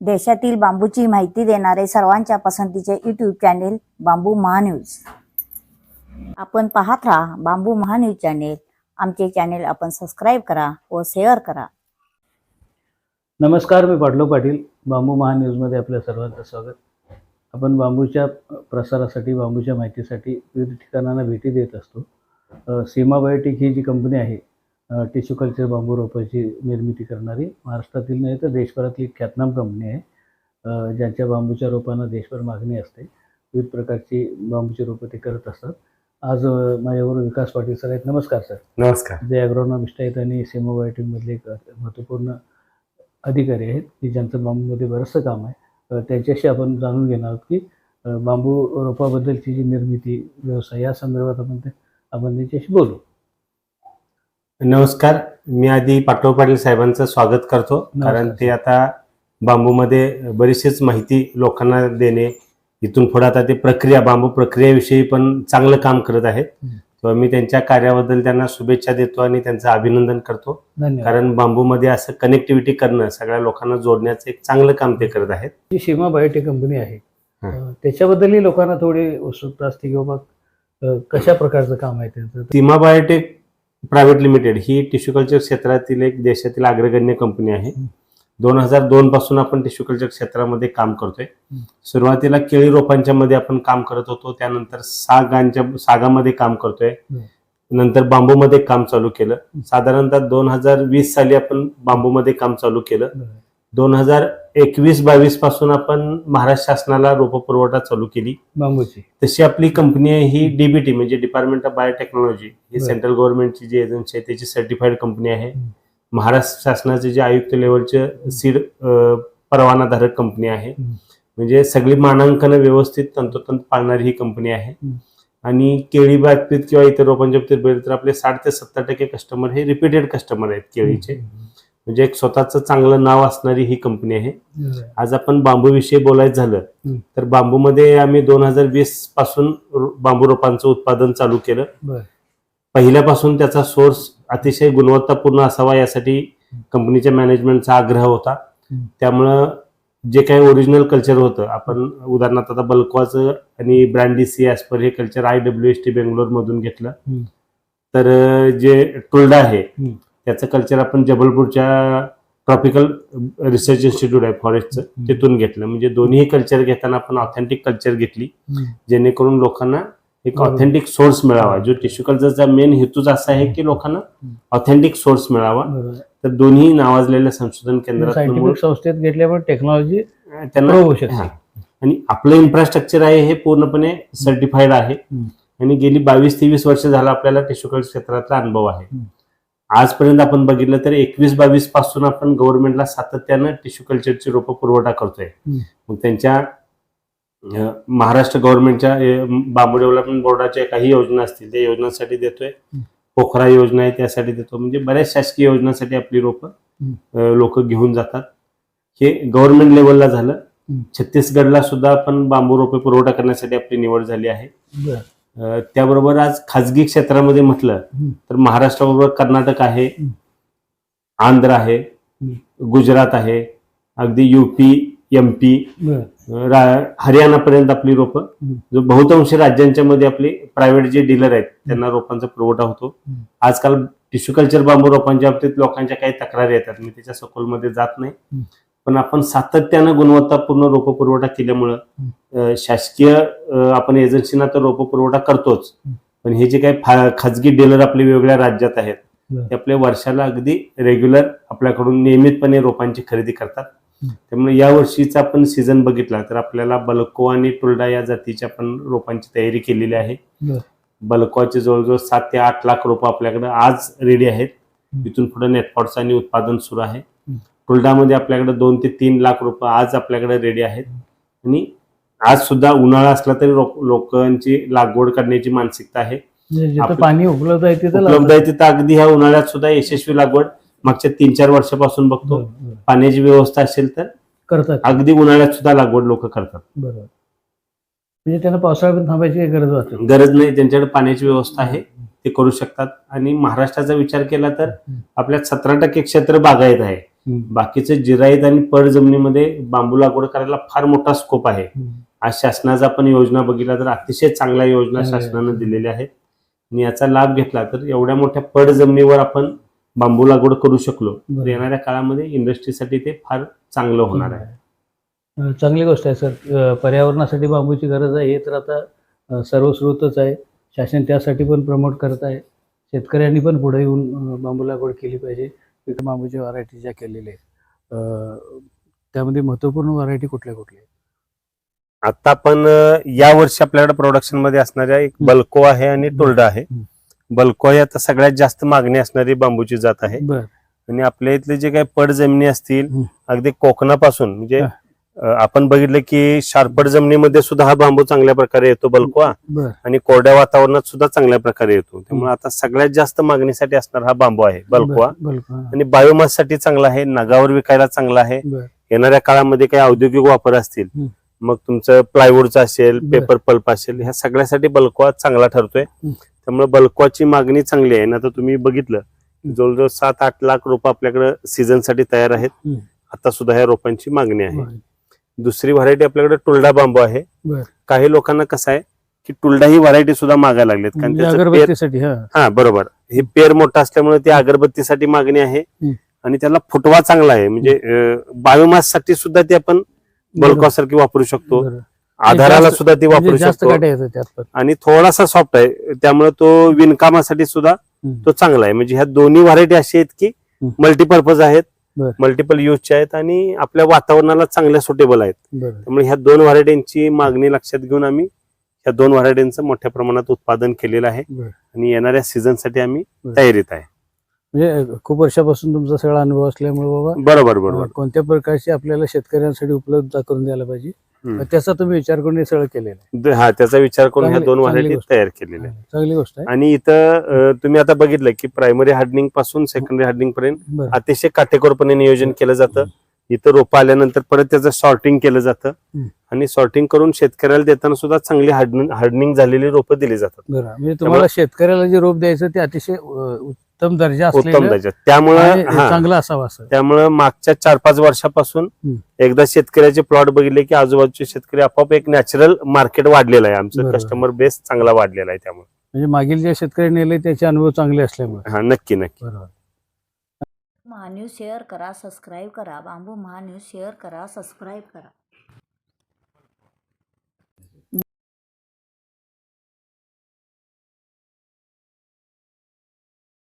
देशातील बांबूची माहिती देणारे सर्वांच्या पसंतीचे यूट्यूब चॅनेल बांबू महान्यूज. आपण पाहत राहा बांबू महान्यूज चॅनेल आमचे चॅनेल आपण सबस्क्राईब करा व शेअर करा. नमस्कार मी पाटलो पाटील बांबू महान्यूजमध्ये आपल्या सर्वांचं स्वागत. आपण बांबूच्या प्रसारासाठी बांबूच्या माहितीसाठी विविध ठिकाणांना भेटी देत असतो. सीमाबायोटिक सीमा ही जी कंपनी आहे टिश्यू कल्चर बांबू रोपाची निर्मिती करणारी महाराष्ट्रातील नाही तर देशभरातली एक ख्यातनाम कंपनी आहे. ज्यांच्या बांबूच्या रोपांना देशभर मागणी असते. विविध प्रकारची बांबूची रोपं ते करत असतात. आज अ, माझ्याबरोबर विकास पाटील सर आहेत. नमस्कार सर. नमस्कार. जे ॲग्रोनॉमिस्ट आहेत आणि सीमा बायोटेकमधले एक महत्त्वपूर्ण अधिकारी आहेत. की ज्यांचं बांबूमध्ये बरंचसं काम आहे. त्यांच्याशी आपण जाणून घेणार आहोत की बांबू रोपाबद्दलची जी निर्मिती व्यवसाय या संदर्भात आपण ते आपण त्यांच्याशी बोलू. नमस्कार मी आधी पाटोळ पाटील साहेबांचं स्वागत करतो. कारण. ते आता बांबूमध्ये बरीचशीच माहिती लोकांना देणे इथून पुढे आता ते प्रक्रिया बांबू प्रक्रियेविषयी पण चांगलं काम करत आहेत. हं. तर मी त्यांच्या कार्याबद्दल त्यांना शुभेच्छा देतो आणि त्यांचं अभिनंदन करतो. कारण बांबूमध्ये असं कनेक्टिव्हिटी करणं सगळ्या लोकांना जोडण्याचं एक चांगलं काम ते करत आहेत. जी सीमा बायोटेक कंपनी आहे. त्याच्याबद्दलही लोकांना थोडी उत्सुकता असते की बाबा अ, कशा प्रकारचं काम आहे त्यांचं? सीमा बायोटेक प्रायव्हेट लिमिटेड ही टिश्यू कल्चर क्षेत्रातील एक देशातील अग्रगण्य कंपनी आहे हं. दोन हजार दोन पासून आपण टिश्यू कल्चर क्षेत्रामध्ये काम करतोय. सुरुवातीला केळी रोपांच्या मध्ये आपण काम करत होतो त्यानंतर सागांच्या सागामध्ये काम करतोय. नंतर बांबूमध्ये काम चालू केलं साधारणतः दोन हजार वीस साली आपण बांबूमध्ये काम चालू केलं. दोन हजार एकवीस बावीसपासून आपण महाराष्ट्र शासनाला रोप पुरवठा चालू केली. बांबूची. तशी आपली कंपनी आहे ही डीबीटी म्हणजे डिपार्टमेंट ऑफ बायोटेक्नॉलॉजी ही. सेंट्रल गव्हर्नमेंटची जी एजन्सी आहे त्याची सर्टिफाईड कंपनी आहे. महाराष्ट्र शासनाचे जे आयुक्त लेवलचे सीड परवानाधारक कंपनी आहे. म्हणजे सगळी मानांकनं व्यवस्थित तंतोतंत पाळणारी ही कंपनी आहे. आणि केळी बाबतीत किंवा इतर रोपांच्या बाबतीत बघितलं तर आपले साठ ते सत्तर टक्के कस्टमर हे रिपीटेड कस्टमर आहेत केळीचे. म्हणजे एक स्वतःचं चांगलं नाव असणारी ही कंपनी आहे. आज आपण बांबूविषयी बोलायचं झालं. तर बांबूमध्ये आम्ही दोन हजार वीसपासून बांबू रोपांचं उत्पादन चालू केलं. पहिल्यापासून त्याचा सोर्स अतिशय गुणवत्तापूर्ण असावा यासाठी कंपनीच्या मॅनेजमेंटचा आग्रह होता. त्यामुळं जे काही ओरिजिनल कल्चर होतं आपण उदाहरणार्थ आता बल्कवाचं आणि ब्रँडी सी ॲस्पर हे culture I W S T बेंगलोरमधून घेतलं हं. तर जे टुल्डा आहे. त्याचं कल्चर आपण जबलपूरच्या ट्रॉपिकल रिसर्च इन्स्टिट्यूट आहे फॉरेस्टचं. तिथून घेतलं म्हणजे दोन्ही कल्चर घेताना आपण ऑथेंटिक कल्चर घेतली. जेणेकरून लोकांना एक. ऑथेंटिक सोर्स मिळावा जो टिश्यू कल्चरचा मेन हेतूच असा आहे की लोकांना. ऑथेंटिक सोर्स मिळावा. तर दोन्ही नावाजलेल्या संशोधन केंद्रात संस्थेत घेतल्यामुळे टेक्नॉलॉजी त्यांना होऊ शकते. आणि आपलं इन्फ्रास्ट्रक्चर आहे हे पूर्णपणे सर्टिफाईड आहे. आणि गेली बावीस तेवीस वर्ष झालं आपल्याला टिश्यू कल्चर क्षेत्रातला अनुभव आहे. आजपर्यंत आपण बघितलं तर एकवीस बावीसपासून आपण गव्हर्नमेंटला सातत्यानं टिश्यू कल्चरची रोपं पुरवठा करतोय. मग त्यांच्या महाराष्ट्र गव्हर्नमेंटच्या बांबू डेव्हलपमेंट बोर्डाच्या काही योजना असतील त्या योजनांसाठी देतोय. पोखरा योजना आहे त्यासाठी देतो म्हणजे बऱ्याच शासकीय योजनांसाठी आपली रोपं. लोक घेऊन जातात हे गव्हर्नमेंट लेवलला झालं. छत्तीसगडला सुद्धा आपण बांबू रोपे पुरवठा करण्यासाठी आपली निवड झाली आहे त्याबरोबर आज खाजगी क्षेत्रामध्ये म्हटलं. तर महाराष्ट्राबरोबर कर्नाटक आहे. आंध्र आहे. गुजरात आहे अगदी युपी एम पी. हरियाणापर्यंत आपली रोपं. जो बहुतांश राज्यांच्या मध्ये आपले प्रायव्हेट जे डीलर आहेत त्यांना रोपांचा पुरवठा होतो. आजकाल टिश्यू कल्चर बांबू रोपांच्या बाबतीत लोकांच्या काही तक्रारी येतात मी त्याच्या सखोलमध्ये जात नाही. पण आपण सातत्यानं गुणवत्तापूर्ण रोप पुरवठा केल्यामुळं शासकीय आपण एजन्सीना तर रोप पुरवठा करतोच. पण हे जे काही खाजगी डीलर आपले वेगवेगळ्या राज्यात आहेत. ते आपल्या वर्षाला अगदी रेग्युलर आपल्याकडून नियमितपणे रोपांची खरेदी करतात. त्यामुळे या वर्षीचा आपण सीझन बघितला तर आपल्याला बल्को आणि टुल्डा या जातीच्या आपण रोपांची तयारी केलेली आहे बरं. बल्कवाचे जवळजवळ सात ते आठ लाख रोपं आपल्याकडे आज रेडी आहेत. इथून पुढे नेटपॉटचं आणि उत्पादन सुरू आहे हं. टुल्डामध्ये आपल्याकडे दोन ते तीन लाख रोपं आज आपल्याकडे रेडी आहेत. आणि आज सुद्धा उन्हाळा असला तरी लोक- लोकांची लागवड करण्याची मानसिकता आहे. पाणी उपलब्ध आहे तिथं उपलब्ध. आहे तिथं अगदी ह्या उन्हाळ्यात सुद्धा यशस्वी लागवड मागच्या तीन चार वर्षापासून बघतो. पाण्याची व्यवस्था असेल तर करतात. अगदी उन्हाळ्यात सुद्धा लागवड लोक करतात. बरोबर म्हणजे त्यांना पावसाळ्यात थांबायची गरज वाटत गरज नाही. ज्यांच्याकडे पाण्याची व्यवस्था आहे ते करू शकतात. आणि महाराष्ट्राचा विचार केला तर आपल्यात सतरा टक्के क्षेत्र बागायत आहे. बाकीचे जिराईत आणि पड जमिनीमध्ये बांबू लागवड करायला फार मोठा स्कोप आहे. आज शासनाचा पण योजना बघितला तर अतिशय चांगल्या योजना शासनानं. दिलेल्या आहेत. आणि याचा लाभ घेतला तर एवढ्या मोठ्या पड जमिनीवर आपण बांबू लागवड करू शकलो तर. येणाऱ्या काळामध्ये इंडस्ट्रीसाठी ते फार चांगलं होणार आहे. चांगली गोष्ट आहे सर. पर्यावरणासाठी बांबूची गरज आहे हे तर आता अं, सर्वश्रुतच आहे. शासन त्यासाठी पण प्रमोट करत आहे. शेतकऱ्यांनी पण पुढे येऊन बांबू लागवड केली पाहिजे. तिथे बांबूच्या व्हरायटी ज्या केलेल्या आहेत त्यामध्ये महत्त्वपूर्ण व्हरायटी कुठल्या कुठल्या आहेत? आता आपण या वर्षी आपल्याकडे प्रोडक्शनमध्ये असणाऱ्या एक बल्को आहे आणि टोल्डा आहे. बल्को ही आता सगळ्यात जास्त मागणी असणारी बांबूची जात आहे बर आणि आपल्या इथले जे काही पड जमिनी असतील. अगदी कोकणापासून म्हणजे आपण बघितलं की शारपड जमिनीमध्ये सुद्धा हा बांबू चांगल्या प्रकारे येतो बल्कवा. बर. आणि कोरड्या वातावरणात सुद्धा चांगल्या प्रकारे येतो. त्यामुळे आता सगळ्यात जास्त मागणीसाठी असणार हा बांबू आहे बल्कवा बर, बल्क, हा. आणि बायोमाससाठी चांगला आहे नगावर विकायला चांगला आहे. येणाऱ्या काळामध्ये काही औद्योगिक वापर असतील. मग तुमचं प्लायवूडचं असेल. पेपर पल्प असेल ह्या सगळ्यासाठी बल्कवा चांगला ठरतोय. त्यामुळे बल्कवाची मागणी चांगली आहे. आणि आता तुम्ही बघितलं जवळजवळ सात आठ लाख रोपं आपल्याकडे सीझनसाठी तयार आहेत. आता सुद्धा ह्या रोपांची मागणी आहे. दुसरी व्हरायटी आपल्याकडे टुलडा बांबू आहे. काही लोकांना कसं आहे की टुलडा ही व्हरायटी सुद्धा मागायला लागलीत. कारण म्हणजे अगरबत्तीसाठी हा. बरोबर. हे पेर मोठा असल्यामुळे ती अगरबत्तीसाठी मागणी आहे. आणि त्याला फुटवा चांगला आहे. म्हणजे बायोमाससाठी सुद्धा ती आपण बल्कॉ सारखी वापरू शकतो. बरं. आधाराला सुद्धा ती वापरू म्हणजे शकतो. आणि थोडासा सॉफ्ट आहे. त्यामुळे तो विणकामासाठी सुद्धा. तो चांगला आहे. म्हणजे ह्या दोन्ही व्हरायटी अशी आहेत की. मल्टीपर्पज आहेत. मल्टिपल युजच्या आहेत आणि आपल्या वातावरणाला चांगल्या सुटेबल आहेत. त्यामुळे ह्या दोन व्हरायटींची मागणी लक्षात घेऊन आम्ही ह्या दोन व्हरायटींचं मोठ्या प्रमाणात उत्पादन केलेलं आहे. आणि येणाऱ्या सीझनसाठी आम्ही. तयारीत आहे. म्हणजे खूप वर्षापासून तुमचा सगळा अनुभव असल्यामुळे बाबा बरोबर बरोबर. कोणत्या प्रकारची आपल्याला शेतकऱ्यांसाठी उपलब्ध करून द्यायला पाहिजे? हम्म. त्याचा तुम्ही विचार करून हे सगळं केलेलं आहे. द- हा त्याचा विचार करून ह्या चांगली- दोन चांगली व्हरायटी गोष्ट. तयार केलेल्या आहेत. चांगली गोष्ट आहे. आणि इथं अं, तुम्ही आता बघितलं की प्रायमरी हार्डनिंगपासून सेकंडरी हार्डनिंग पर्यंत बरं. अतिशय काटेकोरपणे नियोजन केलं जातं. इथं रोपं आल्यानंतर परत त्याचं सॉर्टिंग केलं जातं. हम्म. आणि सॉर्टिंग करून शेतकऱ्याला देताना सुद्धा चांगली हार्डनिंग हार्डनिंग झालेली रोपं दिली जातात. बरं. म्हणजे तुम्हाला शेतकऱ्याला जे रोप द्यायचं ते अतिशय अं, उत्तम दर्जा उत्तम असलेलं दर्जा. त्यामुळं आणि हा. चांगलं असावं असं. त्यामुळं मागच्या चार पाच वर्षापासून हम्म. एकदा शेतकऱ्याचे प्लॉट बघितले की आजूबाजूचे शेतकरी आपोआप एक नॅचरल मार्केट वाढलेलं आहे. आमचं बरोबर. कस्टमर बेस चांगला वाढलेला आहे त्यामुळे. म्हणजे मागील जे शेतकरी नेले त्याचे अनुभव चांगले असल्यामुळे. हा नक्की नक्की. बरोबर. महान्यूज शेअर करा सबस्क्राईब करा. बांबू महान्यूज शेअर करा सबस्क्राईब करा.